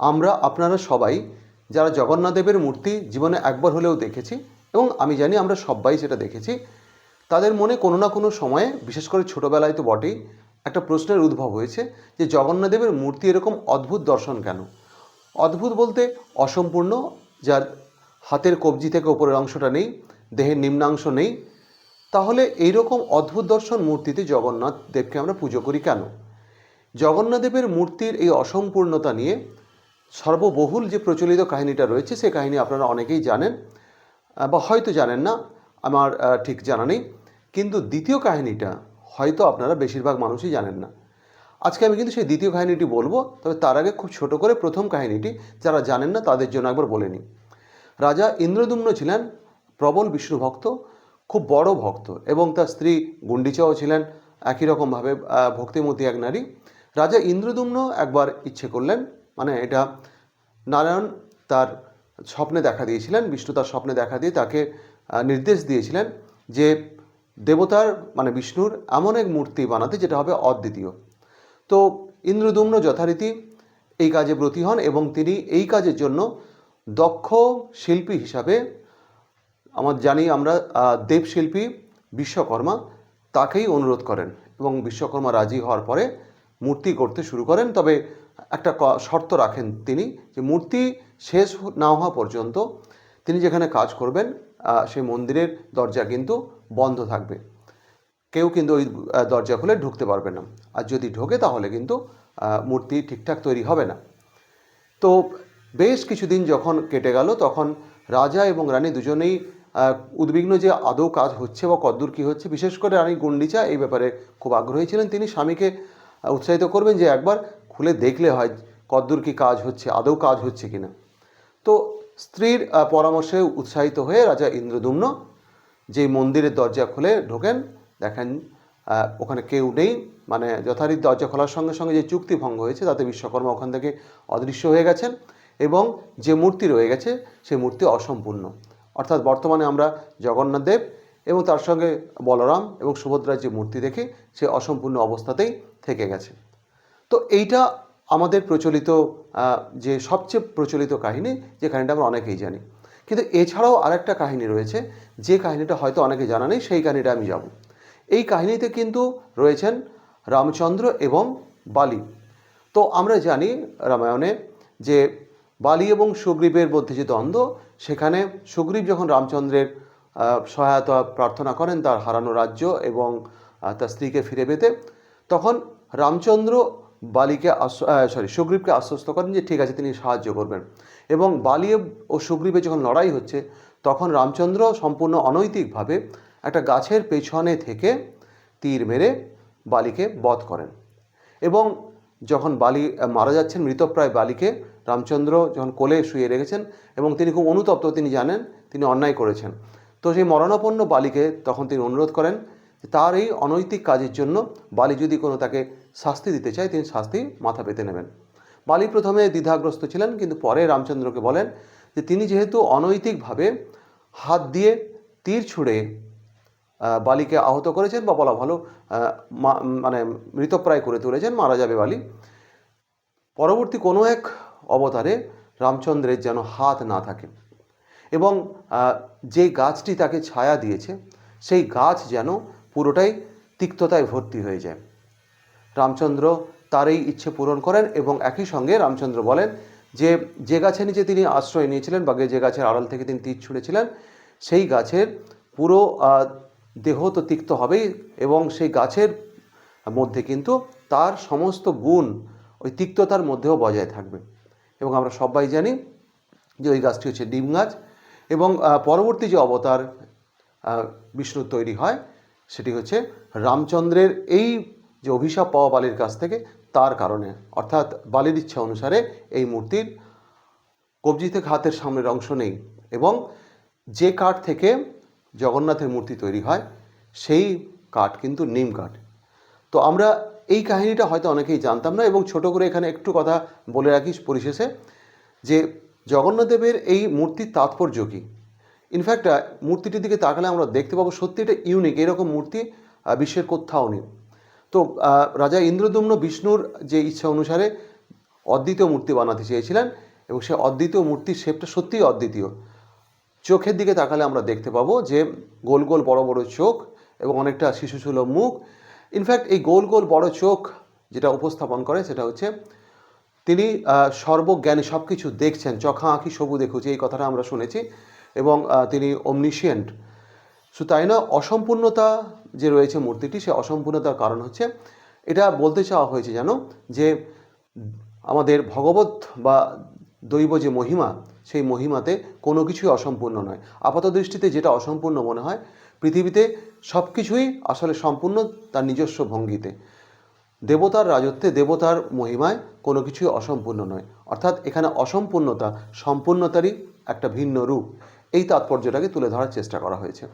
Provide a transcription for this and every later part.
আমরা, আপনারা সবাই যারা জগন্নাথদেবের মূর্তি জীবনে একবার হলেও দেখেছি এবং আমি জানি আমরা সবাই সেটা দেখেছি, তাদের মনে কোনো না কোনো সময়ে, বিশেষ করে ছোটোবেলায় তো বটেই, একটা প্রশ্নের উদ্ভব হয়েছে যে জগন্নাথদেবের মূর্তি এরকম অদ্ভুত দর্শন কেন? অদ্ভুত বলতে অসম্পূর্ণ, যার হাতের কবজি থেকে ওপরের অংশটা নেই, দেহের নিম্নাংশ নেই, তাহলে এইরকম অদ্ভুত দর্শন মূর্তিতে জগন্নাথ দেবকে আমরা পুজো করি কেন? জগন্নাথদেবের মূর্তির এই অসম্পূর্ণতা নিয়ে সর্ববহুল যে প্রচলিত কাহিনীটা রয়েছে, সে কাহিনী আপনারা অনেকেই জানেন বা হয়তো জানেন না, আমার ঠিক জানা নেই। কিন্তু দ্বিতীয় কাহিনীটা হয়তো আপনারা বেশিরভাগ মানুষই জানেন না। আজকে আমি কিন্তু সেই দ্বিতীয় কাহিনীটি বলব, তবে তার আগে খুব ছোট করে প্রথম কাহিনীটি যারা জানেন না, তাদের জন্য একবার বলে নিই। রাজা ইন্দ্রদুম্ন ছিলেন প্রবল বিষ্ণু ভক্ত, খুব বড় ভক্ত, এবং তার স্ত্রী গুন্ডিচাও ছিলেন, একই রকমভাবে ভক্তিমতী এক নারী। রাজা ইন্দ্রদুম্ন একবার ইচ্ছে করলেন মানে এটা নারায়ণ তার স্বপ্নে দেখা দিয়েছিলেন, বিষ্ণু তার স্বপ্নে দেখা দিয়ে তাকে নির্দেশ দিয়েছিলেন যে দেবতার মানে বিষ্ণুর এমন এক মূর্তি বানাতে যেটা হবে অদ্বিতীয়। তো ইন্দ্রদুম্ন যথারীতি এই কাজে ব্রতী হন এবং তিনি এই কাজের জন্য দক্ষ শিল্পী হিসাবে, আমার জানি আমরা দেবশিল্পী বিশ্বকর্মা তাকেই অনুরোধ করেন এবং বিশ্বকর্মা রাজি হওয়ার পরে মূর্তি করতে শুরু করেন। তবে একটা শর্ত রাখেন তিনি যে মূর্তি শেষ না হওয়া পর্যন্ত তিনি যেখানে কাজ করবেন সেই মন্দিরের দরজা কিন্তু বন্ধ থাকবে। কেউ কিন্তু ওই দরজা খুলে ঢুকতে পারবে না। আর যদি ঢোকে তাহলে কিন্তু মূর্তি ঠিকঠাক তৈরি হবে না। তো বেশ কিছুদিন যখন কেটে গেল, তখন রাজা এবং রানী দুজনেই উদ্বিগ্ন যে আদৌ কাজ হচ্ছে বা কদ্দূর কী হচ্ছে, বিশেষ করে রানী গুন্ডিচা এই ব্যাপারে খুব আগ্রহী ছিলেন। তিনি স্বামীকে উৎসাহিত করবেন যে একবার খুলে দেখলে হয় কদ্দূর কী কাজ হচ্ছে, আদৌ কাজ হচ্ছে কিনা। তো স্ত্রীর পরামর্শে উৎসাহিত হয়ে রাজা ইন্দ্রদুম্ন যে মন্দিরের দরজা খুলে ঢোকেন, দেখেন ওখানে কেউ নেই মানে যথারীতি দরজা খোলার সঙ্গে সঙ্গে যে চুক্তি ভঙ্গ হয়েছে, তাতে বিশ্বকর্মা ওখান থেকে অদৃশ্য হয়ে গেছেন এবং যে মূর্তি রয়ে গেছে, সেই মূর্তি অসম্পূর্ণ। অর্থাৎ বর্তমানে আমরা জগন্নাথ দেব এবং তার সঙ্গে বলরাম এবং সুভদ্রার যে মূর্তি দেখি, সে অসম্পূর্ণ অবস্থাতেই থেকে গেছে। তো এইটা আমাদের প্রচলিত যে সবচেয়ে প্রচলিত কাহিনী, যে কাহিনীটা আমরা অনেকেই জানি। কিন্তু এছাড়াও আরেকটা কাহিনী রয়েছে, যে কাহিনীটা হয়তো অনেকে জানা নেই, সেই কাহিনীটা আমি যাব। এই কাহিনীতে কিন্তু রয়েছেন রামচন্দ্র এবং বালি। তো আমরা জানি রামায়ণে যে বালি এবং সুগ্রীবের মধ্যে যে দ্বন্দ্ব, সেখানে সুগ্রীব যখন রামচন্দ্রের সহায়তা প্রার্থনা করেন তার হারানো রাজ্য এবং তার স্ত্রীকে ফিরে পেতে, তখন রামচন্দ্র বালিকে সরি সুগ্রীবকে আশ্বস্ত করেন যে ঠিক আছে, তিনি সাহায্য করবেন। এবং বালি ও সুগ্রীবের যখন লড়াই হচ্ছে, তখন রামচন্দ্র সম্পূর্ণ অনৈতিকভাবে একটা গাছের পেছনে থেকে তীর মেরে বালিকে বধ করেন। এবং যখন বালি মারা যাচ্ছেন, মৃতপ্রায় বালিকে, রামচন্দ্র যখন কোলে শুয়ে রেখেছেন এবং তিনি খুব অনুতপ্ত তিনি জানেন, তিনি অন্যায় করেছেন। তো সেই মরণাপন্ন বালিকে তখন তিনি অনুরোধ করেন তার এই অনৈতিক কাজের জন্য বালি যদি কোনো তাকে শাস্তি দিতে চায়, তিনি শাস্তি মাথা পেতে নেবেন। বালি প্রথমে দ্বিধাগ্রস্ত ছিলেন, কিন্তু পরে রামচন্দ্রকে বলেন যে তিনি যেহেতু অনৈতিকভাবে হাত দিয়ে তীর ছুঁড়ে বালিকে আহত করেছেন বা বলা ভালো মানে মৃতপ্রায় করে তুলেছেন, মারা যাবে বালি। পরবর্তী কোনো এক অবতারে রামচন্দ্রের যেন হাত না থাকে এবং যে গাছটি তাকে ছায়া দিয়েছে, সেই গাছ যেন পুরোটাই তিক্ততায় ভর্তি হয়ে যায়। রামচন্দ্র তার এই ইচ্ছে পূরণ করেন এবং একই সঙ্গে রামচন্দ্র বলেন যে যে গাছের নিচে তিনি আশ্রয় নিয়েছিলেন বা যে গাছের আড়াল থেকে তিনি তীর ছুঁড়েছিলেন, সেই গাছের পুরো দেহ তো তিক্ত হবেই এবং সেই গাছের মধ্যে কিন্তু তার সমস্ত গুণ ওই তিক্ততার মধ্যেও বজায় থাকবে। এবং আমরা সবাই জানি যে ওই গাছটি হচ্ছে ডিম গাছ এবং পরবর্তী যে অবতার বিষ্ণুর তৈরি হয় সেটি হচ্ছে রামচন্দ্রের এই যে অভিশাপ পাওয়া বালির কাছ থেকে তার কারণে। অর্থাৎ বালির ইচ্ছা অনুসারে এই মূর্তির কবজি থেকে হাতের সামনের অংশ নেই এবং যে কাঠ থেকে জগন্নাথের মূর্তি তৈরি হয়, সেই কাঠ কিন্তু নিম কাঠ। তো আমরা এই কাহিনীটা হয়তো অনেকেই জানতাম না এবং ছোট করে এখানে একটু কথা বলে রাখি পরিশেষে যে জগন্নাথদেবের এই মূর্তির তাৎপর্য কী? ইনফ্যাক্ট মূর্তিটির দিকে তাকালে আমরা দেখতে পাবো সত্যি এটা ইউনিক এরকম মূর্তি বিশ্বের কোথাও নেই। তো রাজা ইন্দ্রদুম্ন বিষ্ণুর যে ইচ্ছা অনুসারে অদ্বিতীয় মূর্তি বানাতে চেয়েছিলেন এবং সে অদ্বিতীয় মূর্তির শেপটা সত্যিই অদ্বিতীয়। চোখের দিকে তাকালে আমরা দেখতে পাবো যে গোল গোল বড় বড় চোখ এবং অনেকটা শিশুসুলভ মুখ। ইনফ্যাক্ট এই গোল গোল বড় চোখ যেটা উপস্থাপন করে, সেটা হচ্ছে তিনি সর্বজ্ঞানী সব কিছু দেখছেন, চোখা আঁখি সবু দেখুছি এই কথাটা আমরা শুনেছি। এবং তিনি অমনিশিয়েন্ট শুধু তাই না, অসম্পূর্ণতা যে রয়েছে মূর্তিটি, সে অসম্পূর্ণতার কারণ হচ্ছে এটা বলতে চাওয়া হয়েছে যেন যে আমাদের ভগবত বা দৈব যে মহিমা, সেই মহিমাতে কোনো কিছুই অসম্পূর্ণ নয়। আপাত দৃষ্টিতে যেটা অসম্পূর্ণ মনে হয়, পৃথিবীতে সব কিছুই আসলে সম্পূর্ণ তার নিজস্ব ভঙ্গিতে। দেবতার রাজত্বে, দেবতার মহিমায় কোনো কিছুই অসম্পূর্ণ নয়। অর্থাৎ এখানে অসম্পূর্ণতা, সম্পূর্ণতারই একটা ভিন্ন রূপ। এই তাৎপর্যটাকে তুলে ধরার চেষ্টা করা হয়েছে।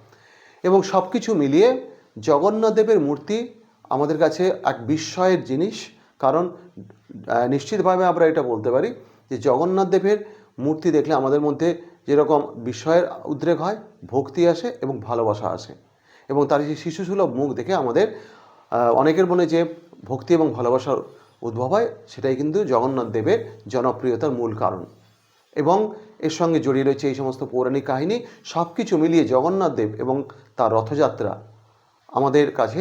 এবং সব কিছু মিলিয়ে জগন্নাথদেবের মূর্তি আমাদের কাছে এক বিস্ময়ের জিনিস, কারণ নিশ্চিতভাবে আমরা এটা বলতে পারি যে জগন্নাথদেবের মূর্তি দেখলে আমাদের মধ্যে যেরকম বিস্ময়ের উদ্রেক হয়, ভক্তি আসে এবং ভালোবাসা আসে। এবং তার যে শিশুসুলভ মুখ দেখে আমাদের অনেকের মনে যে ভক্তি এবং ভালোবাসার উদ্ভব হয়, সেটাই কিন্তু জগন্নাথ দেবের জনপ্রিয়তার মূল কারণ। এবং এর সঙ্গে জড়িয়ে রয়েছে এই সমস্ত পৌরাণিক কাহিনী। সব কিছু মিলিয়ে জগন্নাথ দেব এবং তার রথযাত্রা আমাদের কাছে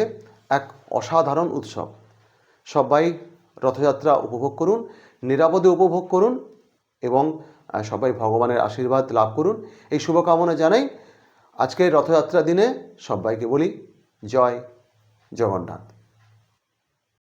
এক অসাধারণ উৎসব। সবাই রথযাত্রা উপভোগ করুন, নিরাপদে উপভোগ করুন এবং সবাই ভগবানের আশীর্বাদ লাভ করুন। এই শুভকামনা জানাই আজকের রথযাত্রা দিনে সবাইকে বলি, জয় জগন্নাথ।